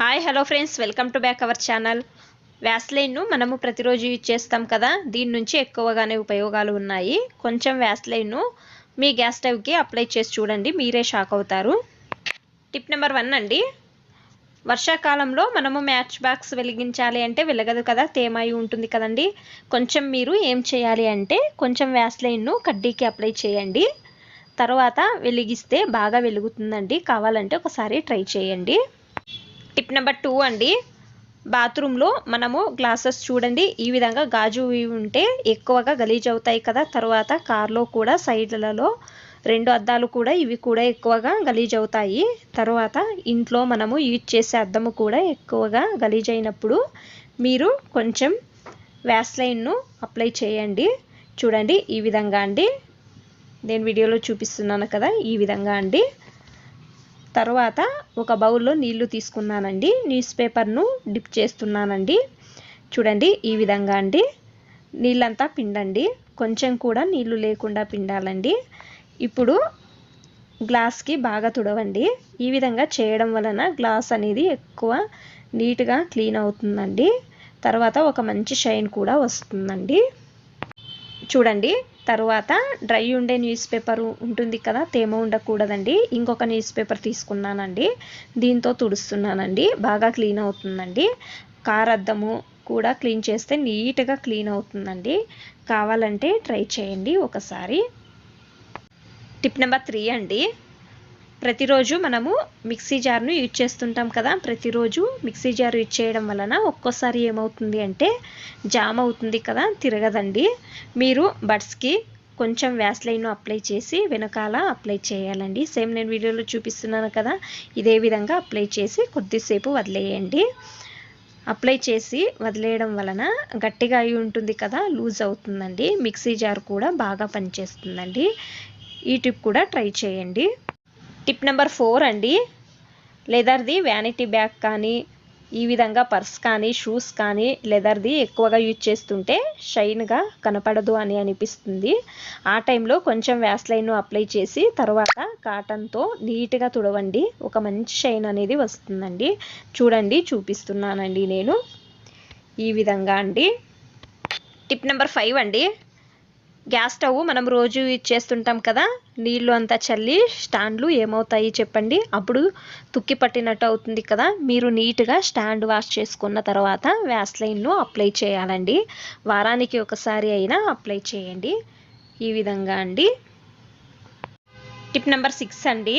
Hi hello friends welcome to back our channel వ్యాస్లైన్ను మనము ప్రతిరోజు use చేస్తాం కదా? దీని నుంచి ఎక్కువగానే ఉపయోగాలు ఉన్నాయి. కొంచెం వ్యాస్లైన్ను మీ గ్యాస్ స్టవ్కి అప్లై చేసి చూడండి. మీరే షాక్ అవుతారు. టిప్ నెంబర్ వన్ అండి. వర్షాకాలంలో మనము మ్యాచ్ బాక్స్ వెలిగించాలి అంటే వెలగదు కదా? తేమ అయి ఉంటుంది కదండి. కొంచెం మీరు ఏం చేయాలి అంటే కొంచెం వ్యాస్లైన్ను కడ్డీకి అప్లై చేయండి. తర్వాత వెలిగిస్తే బాగా వెలుగుతుందండి. కావాలంటే ఒకసారి ట్రై చేయండి. టిప్ నెంబర్ టూ అండి. బాత్రూంలో మనము గ్లాసెస్ చూడండి. ఈ విధంగా గాజు ఉంటే ఎక్కువగా గలీజ్ అవుతాయి కదా. తర్వాత కార్లో కూడా సైడ్లలో రెండు అద్దాలు కూడా ఇవి కూడా ఎక్కువగా గలీజ్ అవుతాయి. తర్వాత ఇంట్లో మనము యూజ్ చేసే అద్దము కూడా ఎక్కువగా గలీజ్ అయినప్పుడు మీరు కొంచెం వ్యాస్లైన్ను అప్లై చేయండి. చూడండి ఈ విధంగా అండి. నేను వీడియోలో చూపిస్తున్నాను కదా ఈ విధంగా అండి. తర్వాత ఒక బౌల్లో నీళ్ళు తీసుకున్నానండి. న్యూస్ పేపర్ను డిప్ చేస్తున్నానండి. చూడండి ఈ విధంగా అండి. నీళ్ళంతా పిండండి. కొంచెం కూడా నీళ్ళు లేకుండా పిండాలండి. ఇప్పుడు గ్లాస్కి బాగా తుడవండి. ఈ విధంగా చేయడం వలన గ్లాస్ అనేది ఎక్కువ నీట్గా క్లీన్ అవుతుందండి. తర్వాత ఒక మంచి షైన్ కూడా వస్తుందండి. చూడండి తర్వాత డ్రై ఉండే న్యూస్ పేపర్ ఉంటుంది కదా తేమ ఉండకూడదండి. ఇంకొక న్యూస్ పేపర్ తీసుకున్నానండి. దీంతో తుడుస్తున్నానండి. బాగా క్లీన్ అవుతుందండి. కారద్దము కూడా క్లీన్ చేస్తే నీట్గా క్లీన్ అవుతుందండి. కావాలంటే ట్రై చేయండి ఒకసారి. టిప్ నెంబర్ త్రీ అండి. ప్రతిరోజు మనము మిక్సీ జార్ను యూజ్ చేస్తుంటాం కదా. ప్రతిరోజు మిక్సీ జార్ యూజ్ చేయడం వలన ఒక్కోసారి ఏమవుతుంది అంటే జామ్ అవుతుంది కదా తిరగదండి. మీరు బడ్స్కి కొంచెం వ్యాస్లైన్ అప్లై చేసి వెనకాల అప్లై చేయాలండి. సేమ్ నేను వీడియోలో చూపిస్తున్నాను కదా ఇదే విధంగా అప్లై చేసి కొద్దిసేపు వదిలేయండి. అప్లై చేసి వదిలేయడం వలన గట్టిగా అయి ఉంటుంది కదా లూజ్ అవుతుందండి. మిక్సీ జార్ కూడా బాగా పనిచేస్తుందండి. ఈ టిప్ కూడా ట్రై చేయండి. టిప్ నెంబర్ ఫోర్ అండి. లెదర్ది వ్యానిటీ బ్యాగ్ కానీ ఈ విధంగా పర్స్ కానీ షూస్ కానీ లెదర్ది ఎక్కువగా యూజ్ చేస్తుంటే షైన్గా కనపడదు అని అనిపిస్తుంది. ఆ టైంలో కొంచెం వ్యాస్లైన్ అప్లై చేసి తర్వాత కాటన్తో నీట్గా తుడవండి. ఒక మంచి షైన్ అనేది వస్తుందండి. చూడండి చూపిస్తున్నానండి నేను. ఈ విధంగా అండి. టిప్ నెంబర్ ఫైవ్ అండి. గ్యాస్ స్టవ్ మనం రోజు యూజ్ చేస్తుంటాం కదా నీళ్ళు అంతా చల్లి స్టాండ్లు ఏమవుతాయి చెప్పండి. అప్పుడు తుక్కి పట్టినట్టు అవుతుంది కదా మీరు నీట్గా స్టాండ్ వాష్ చేసుకున్న తర్వాత వ్యాస్లైన్ను అప్లై చేయాలండి. వారానికి ఒకసారి అయినా అప్లై చేయండి. ఈ విధంగా అండి. టిప్ నెంబర్ సిక్స్ అండి.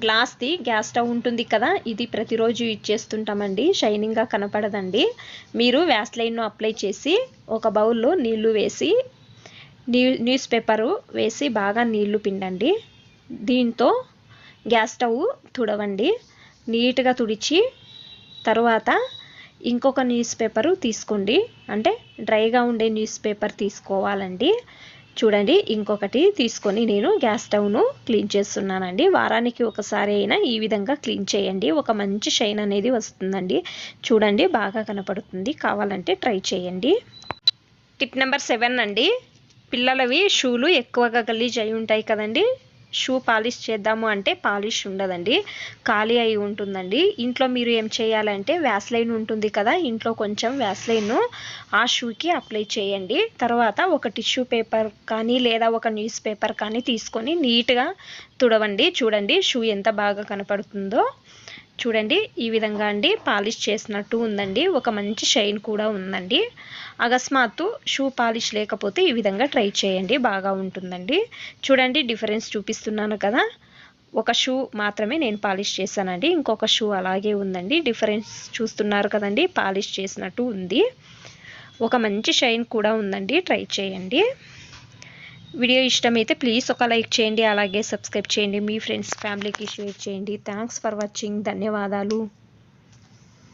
గ్లాస్ది గ్యాస్ స్టవ్ ఉంటుంది కదా ఇది ప్రతిరోజు యూజ్ చేస్తుంటామండి షైనింగ్గా కనపడదండి. మీరు వ్యాస్లైన్ను అప్లై చేసి ఒక బౌల్లో నీళ్ళు వేసి న్యూ న్యూస్ పేపరు వేసి బాగా నీళ్ళు పిండండి. దీంతో గ్యాస్ స్టవ్ తుడవండి. నీట్గా తుడిచి తర్వాత ఇంకొక న్యూస్ పేపరు తీసుకోండి. అంటే డ్రైగా ఉండే న్యూస్ పేపర్ తీసుకోవాలండి. చూడండి ఇంకొకటి తీసుకొని నేను గ్యాస్ స్టవ్ను క్లీన్ చేస్తున్నానండి. వారానికి ఒకసారి అయినా ఈ విధంగా క్లీన్ చేయండి. ఒక మంచి షైన్ అనేది వస్తుందండి. చూడండి బాగా కనపడుతుంది. కావాలంటే ట్రై చేయండి. టిప్ నెంబర్ సెవెన్ అండి. పిల్లలవి షూలు ఎక్కువగా గలీజ్ అయి ఉంటాయి కదండి. షూ పాలిష్ చేద్దాము అంటే పాలిష్ ఉండదండి. ఖాళీ అయి ఉంటుందండి. ఇంట్లో మీరు ఏం చేయాలంటే వ్యాస్లైన్ ఉంటుంది కదా ఇంట్లో కొంచెం వ్యాస్లైన్ ఆ షూకి అప్లై చేయండి. తర్వాత ఒక టిష్యూ పేపర్ కానీ లేదా ఒక న్యూస్ పేపర్ కానీ తీసుకొని నీట్గా తుడవండి. చూడండి షూ ఎంత బాగా కనపడుతుందో. చూడండి ఈ విధంగా అండి పాలిష్ చేసినట్టు ఉందండి. ఒక మంచి షైన్ కూడా ఉందండి. అకస్మాత్తు షూ పాలిష్ లేకపోతే ఈ విధంగా ట్రై చేయండి బాగా ఉంటుందండి. చూడండి డిఫరెన్స్ చూపిస్తున్నాను కదా. ఒక షూ మాత్రమే నేను పాలిష్ చేశానండి. ఇంకొక షూ అలాగే ఉందండి. డిఫరెన్స్ చూస్తున్నారు కదండి పాలిష్ చేసినట్టు ఉంది. ఒక మంచి షైన్ కూడా ఉందండి ట్రై చేయండి. వీడియో ఇష్టమైతే ప్లీజ్ ఒక లైక్ చేయండి అలాగే సబ్స్క్రైబ్ చేయండి. మీ ఫ్రెండ్స్ ఫ్యామిలీకి షేర్ చేయండి. థ్యాంక్స్ ఫర్ వాచింగ్ ధన్యవాదాలు.